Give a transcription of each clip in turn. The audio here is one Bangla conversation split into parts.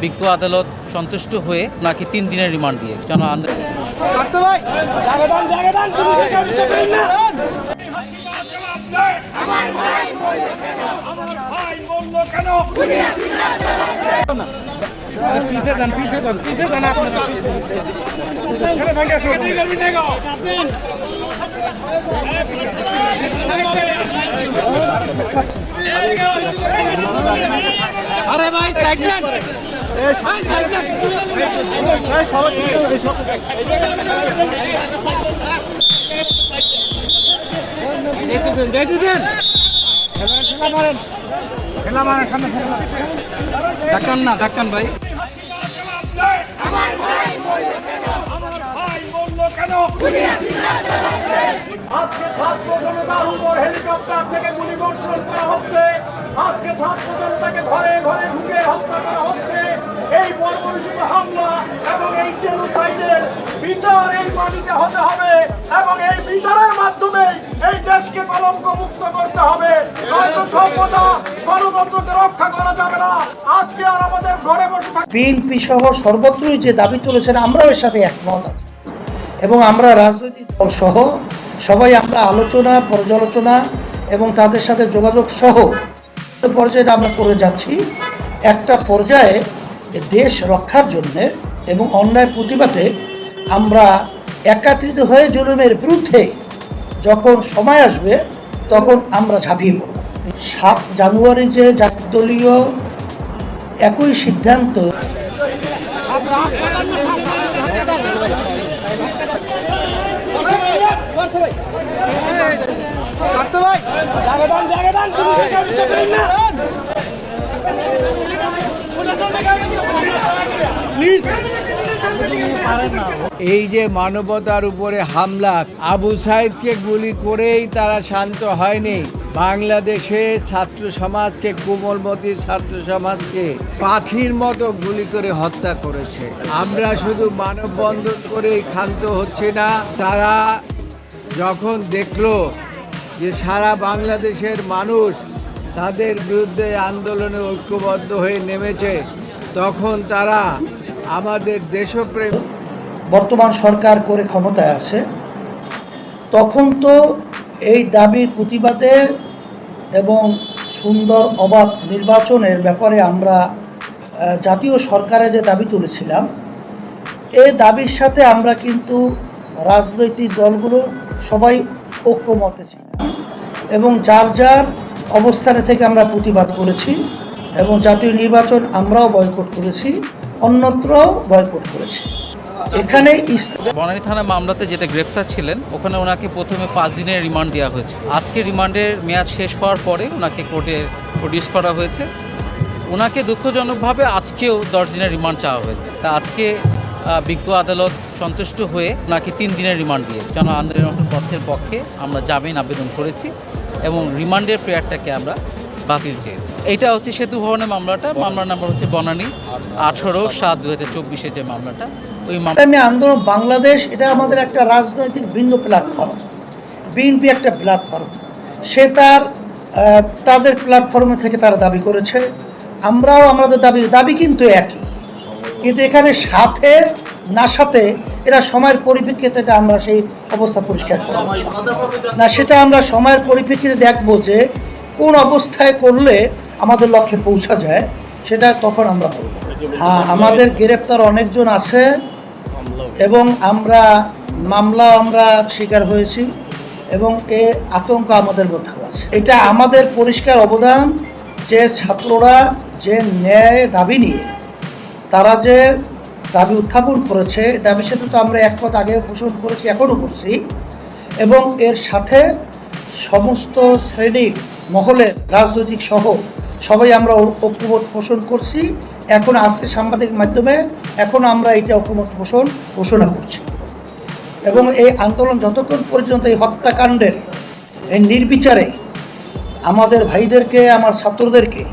বিজ্ঞ আদালত সন্তুষ্ট হয়ে ওনাকে তিন দিনের রিমান্ড দিয়েছে? কেন আন্দোলন আরে ভাই সাইড দেন। ভাই সাইড দেন। দেখে দেন খেলা মারেন খেলা মারেন। সামনে খেলা ডাক্তার না ডাক্তার ভাই। আজকে ছাত্র জনতার উপর হেলিকপ্টার থেকে গুলি বর্ষণ করা হচ্ছে। আজকে ছাত্র জনতাকে ঘরে ঘরে ঢুকে হত্যা করা হচ্ছে। এই বর্বরিচিত হামলা এবং এই জেনোসাইডের বিচার এই মাটিতে হতে হবে এবং এই বিচারের মাধ্যমে এই দেশকে কলঙ্ক মুক্ত করতে হবে। নয়তো সভ্যতা গণতন্ত্রকে রক্ষা করা যাবে না। আজকে আর আমাদের ঘরে বসে বিএনপি সহ সর্বত্রই যে দাবি তুলেছেন, আমরাও এর সাথে একমত। এবং আমরা রাজনৈতিক দল সহ সবাই আমরা আলোচনা, পর্যালোচনা এবং তাদের সাথে যোগাযোগ সহ পর্যায়ে আমরা করে যাচ্ছি। একটা পর্যায়ে দেশ রক্ষার জন্যে এবং অন্যায় প্রতিবাদে আমরা একাত্রিত হয়ে জুলুমের বিরুদ্ধে যখন সময় আসবে তখন আমরা ঝাঁপিয়ে পড়ব। সাত জানুয়ারি যে জাতীয় একই সিদ্ধান্ত এই যে মানবতার উপরে হামলা আবু সাইদকে গুলি করেই তারা শান্ত হয়নি। বাংলাদেশে ছাত্র সমাজকে, কোমলমতি ছাত্র সমাজকে পাখির মতো গুলি করে হত্যা করেছে। আমরা শুধু মানববন্ধন করেই ক্ষান্ত হচ্ছে না, তারা যখন দেখল যে সারা বাংলাদেশের মানুষ তাদের বিরুদ্ধে আন্দোলনে ঐক্যবদ্ধ হয়ে নেমেছে, তখন তারা আমাদের দেশপ্রেম বর্তমান সরকার করে ক্ষমতায় আছে, তখন তো এই দাবির প্রতিবাদে এবং সুন্দর অবাধ নির্বাচনের ব্যাপারে আমরা জাতীয় সরকারে যে দাবি তুলেছিলাম এই দাবির সাথে আমরা কিন্তু রাজনৈতিক দলগুলো সবাই ঐক্যমতে ছিলাম এবং যার যার অবস্থানে থেকে আমরা প্রতিবাদ করেছি এবং জাতীয় নির্বাচন আমরাও বয়কট করেছি, অন্যত্রও বয়কট করেছি। এখানে বনানী থানা মামলাতে যেটা গ্রেফতার ছিলেন, ওখানে ওনাকে প্রথমে পাঁচ দিনের রিমান্ড দেওয়া হয়েছে। আজকে রিমান্ডের মেয়াদ শেষ হওয়ার পরে ওনাকে কোর্টে প্রডিউস করা হয়েছে। ওনাকে দুঃখজনকভাবে আজকেও দশ দিনের রিমান্ড চাওয়া হয়েছে। তা আজকে বিজ্ঞ আদালত সন্তুষ্ট হয়ে ওনাকে তিন দিনের রিমান্ড দিয়েছে। কেন আন্দোলন পক্ষের পক্ষে আমরা জামিন আবেদন করেছি এবং রিমান্ডের প্রেয়ারটাকে আমরা বাতিল চেয়েছি। এটা হচ্ছে সেতু ভবনের মামলাটা। মামলার নাম্বার হচ্ছে বনানী আঠারো সাত দু হাজার চব্বিশে যে মামলাটা, ওই মামলা আন্দোলন বাংলাদেশ, এটা আমাদের একটা রাজনৈতিক ভিন্ন প্ল্যাটফর্ম বিএনপি একটা প্ল্যাটফর্ম সে তার তাদের প্ল্যাটফর্মে থেকে তারা দাবি করেছে। আমরাও আমাদের দাবি দাবি কিন্তু একই। কিন্তু এখানে সাথে, না সাথে এরা সময়ের পরিপ্রেক্ষিতে আমরা সেই অবস্থা পরিষ্কার করব। না, সেটা আমরা সময়ের পরিপ্রেক্ষিতে দেখব যে কোন অবস্থায় করলে আমাদের লক্ষ্যে পৌঁছা যায়, সেটা তখন আমরা বলব হ্যাঁ আমাদের গ্রেপ্তার অনেকজন আছে এবং আমরা মামলা আমরা শিকার হয়েছি এবং এ আতঙ্ক আমাদের মধ্যেও আছে। এটা আমাদের পরিষ্কার অবদান যে ছাত্ররা যে ন্যায় দাবি নিয়ে, তারা যে দাবি উত্থাপন করেছে দাবির সাথে তো আমরা একমত আগে পোষণ করেছি, এখনও করছি এবং এর সাথে সমস্ত শ্রেণির মহলের রাজনৈতিক সহ সবাই আমরা ঐ- ঐক্যমত পোষণ করছি। এখন আজকে সাংবাদিক মাধ্যমে এখন আমরা এটা ঐক্যমত পোষণ ঘোষণা করছি। এবং এই আন্দোলন যতক্ষণ পর্যন্ত এই হত্যাকাণ্ডের এই নির্বিচারে আমাদের ভাইদেরকে, আমার ছাত্রদেরকে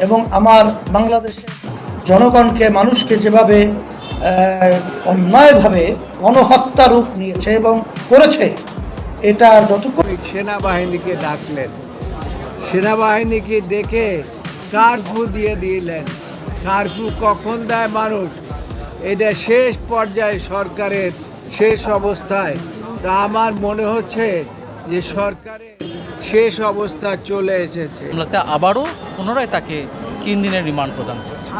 এবং আমার বাংলাদেশের জনগণকে, মানুষকে যেভাবে অন্যায়ভাবে গণহত্যা রূপ নিয়েছে এবং করেছে এটা যতক্ষণ সেনাবাহিনীকে ডাকলেন। সেনাবাহিনীকে ডেকে কার্ফু দিয়ে দিলেন। কারফিউ কখন দেয় মানুষ? এটা শেষ পর্যায়ে সরকারের শেষ অবস্থায়। তা আমার মনে হচ্ছে যে সরকারের শেষ অবস্থা চলে এসেছে। আবারও পুনরায় তাকে তিন দিনের রিমান্ড প্রদান করেছে।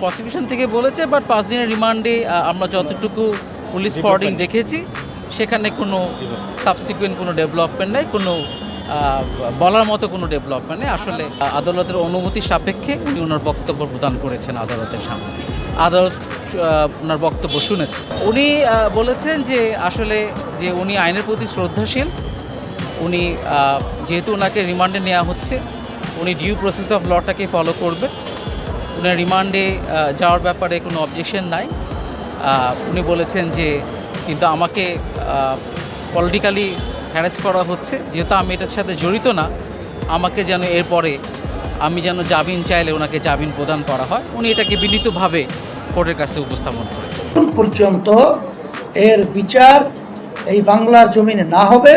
প্রসিকিউশন থেকে বলেছে বাট পাঁচ দিনের রিমান্ডে আমরা যতটুকু পুলিশ ফরওয়ার্ডিং দেখেছি সেখানে কোনো সাবসিকুয়েন্ট কোনো ডেভেলপমেন্ট নেই, কোনো বলার মতো কোনো ডেভেলপমেন্ট নেই। আসলে আদালতের অনুমতি সাপেক্ষে উনি ওনার বক্তব্য প্রদান করেছেন আদালতের সামনে। আদালত ওনার বক্তব্য শুনেছে উনি বলেছেন যে আসলে যে উনি আইনের প্রতি শ্রদ্ধাশীল, উনি যেহেতু ওনাকে রিমান্ডে নেওয়া হচ্ছে, উনি ডিউ প্রসেস অফ লটাকে ফলো করবে। উনি রিমান্ডে যাওয়ার ব্যাপারে কোনো অবজেকশন নাই। উনি বলেছেন যে কিন্তু আমাকে পলিটিক্যালি হ্যারাস করা হচ্ছে। যেহেতু আমি এটার সাথে জড়িত না, আমাকে যেন এরপরে আমি যেন জামিন চাইলে ওনাকে জামিন প্রদান করা হয়। উনি এটাকে বিনীতভাবে কোর্টের কাছে উপস্থাপন করেছেন। পর্যন্ত এর বিচার এই বাংলার জমিনে না হবে।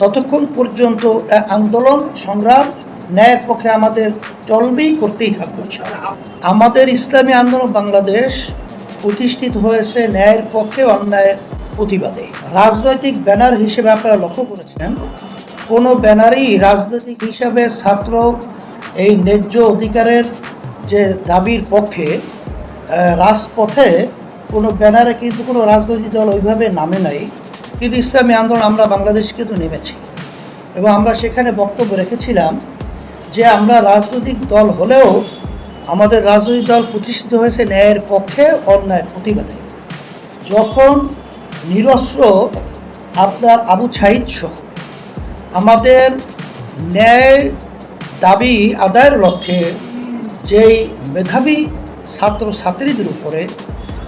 ততক্ষণ পর্যন্ত আন্দোলন, সংগ্রাম, ন্যায়ের পক্ষে আমাদের চলবেই করতেই থাকবে আমাদের ইসলামী আন্দোলন বাংলাদেশ প্রতিষ্ঠিত হয়েছে ন্যায়ের পক্ষে অন্যায়ের প্রতিবাদে। রাজনৈতিক ব্যানার হিসেবে আপনারা লক্ষ্য করেছেন কোনো ব্যানারই রাজনৈতিক হিসাবে ছাত্র এই ন্যায্য অধিকারের যে দাবির পক্ষে রাজপথে কোনো ব্যানারে কিন্তু কোনো রাজনৈতিক দল ওইভাবে নামে নাই। কিন্তু ইসলামী আন্দোলন আমরা বাংলাদেশ কিন্তু নেমেছি। এবং আমরা সেখানে বক্তব্য রেখেছিলাম যে আমরা রাজনৈতিক দল হলেও আমাদের রাজনৈতিক দল প্রতিষ্ঠিত হয়েছে ন্যায়ের পক্ষে, অন্যায়ের প্রতিবাদে। যখন নিরস্ত্র আপনার আবু ছাইদ সহ। আমাদের ন্যায় দাবি আদায়ের লক্ষ্যে যেই মেধাবী ছাত্র ছাত্রীদের উপরে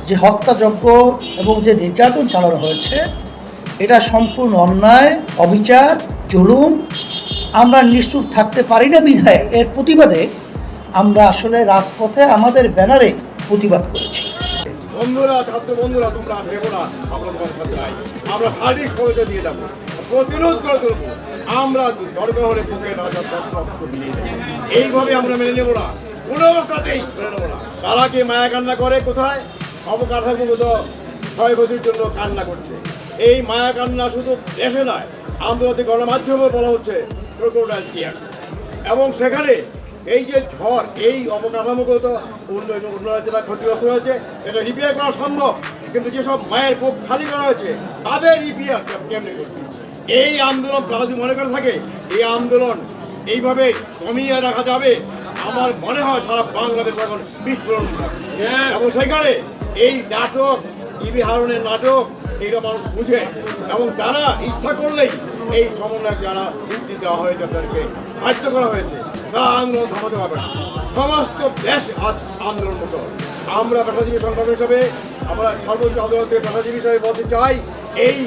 যে হত্যাযজ্ঞ এবং যে নির্যাতন চালানো হয়েছে, এটা সম্পূর্ণ অন্যায়, অবিচার, জুলুম। আমরা নিশ্চুপ থাকতে পারি না বিধায়। এর প্রতিবাদে আমরা আসলে রাজপথে আমাদের ব্যানারে প্রতিবাদ করেছি। বন্ধুরা, ছাত্র বন্ধুরা, তোমরা ভেবো না, আমরা সাথে নাই আমরা শারীরিক সহায়তা দিয়ে যাব, প্রতিরোধ করে তুলবো। আমরা দরকার হলে বুকে রাজা রক্ত দিয়ে এইভাবে আমরা মেনে নেব না, কোনো অবস্থাতেই মেনে নেব না। তারা কি মায়া কান্না করে কোথায়? অবকাঠামোগত ক্ষয়ক্ষতির জন্য কান্না করছে। এই মায়া কান্না শুধু দেশে নয়, আন্তর্জাতিক গণমাধ্যমে বলা হচ্ছে ক্রোকোডাইল টিয়ার্স এবং সেখানে এই যে ঝড় এই অবকাঠামোগত উন্নয়ন উন্নয়ন যেটা ক্ষতিগ্রস্ত হয়েছে এটা রিপেয়ার করা সম্ভব। কিন্তু যেসব মায়ের বুক খালি করা হয়েছে তাদের রিপেয়ার কেমনি করবে এই আন্দোলন তারা যদি মনে করে থাকে? এই আন্দোলন এইভাবে কমিয়ে রাখা যাবে? আমার মনে হয় সারা বাংলাদেশ এখন বিস্ফোরণ। এবং সেখানে এই নাটক টিভি হারনের নাটক এইটা মানুষ বুঝে। এবং তারা ইচ্ছা করলেই এই সমন্বয় যারা মুক্তি দেওয়া হয়েছে তাদেরকে বাধ্য করা হয়েছে, তারা আন্দোলন থামাতে পারবে না। সমস্ত দেশ আজ আন্দোলন মতো আমরা পেশাজীবী সংগঠন হিসাবে, আমরা সর্বোচ্চ আদালতে পেশাজীবী হিসাবে বলতে চাই, এই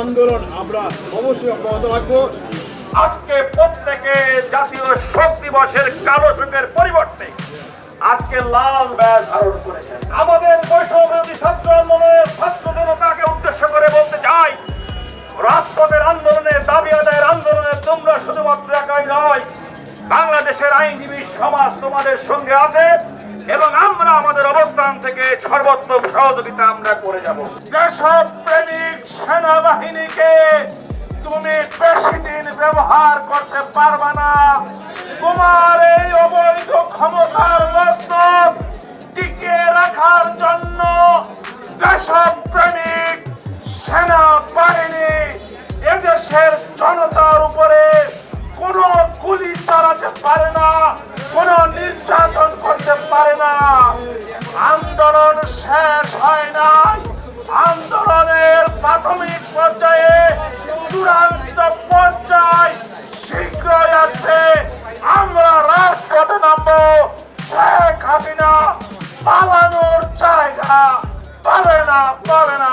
আন্দোলন আমরা অবশ্যই অব্যাহত রাখব। আজকে প্রত্যেকে জাতীয় শোক দিবসের কালো শোকের পরিবর্তে আজকে লাল ব্যাজ ধারণ করেছেন। আমাদের বৈষম্যবিরোধী ছাত্র আন্দোলনের ছাত্র জনতাকে উদ্দেশ্য করে বলতে চাই রাজপথের আন্দোলনে দাবি আদায়ের আন্দোলনে তোমরা শুধুমাত্র একাই নয়, বাংলাদেশের আইনজীবী সমাজ তোমাদের সঙ্গে আছে এবং আমরা আমাদের অবস্থান থেকে সর্বোত্তম সহযোগিতা আমরা করে যাব। দেশপ্রেমিক সেনাবাহিনীকে তুমি বেশি দিন ব্যবহার করতে পারবে না, তোমার এই অবৈধ ক্ষমতার আন্দোলন শেষ হয় নাই। আন্দোলনের প্রাথমিক পর্যায়ে চূড়ান্ত পর্যায় শীঘ্রই আছে আমরা রাজপথে নামব। শেখ হাসিনা পালানোর জায়গা পাবে না পাবে না।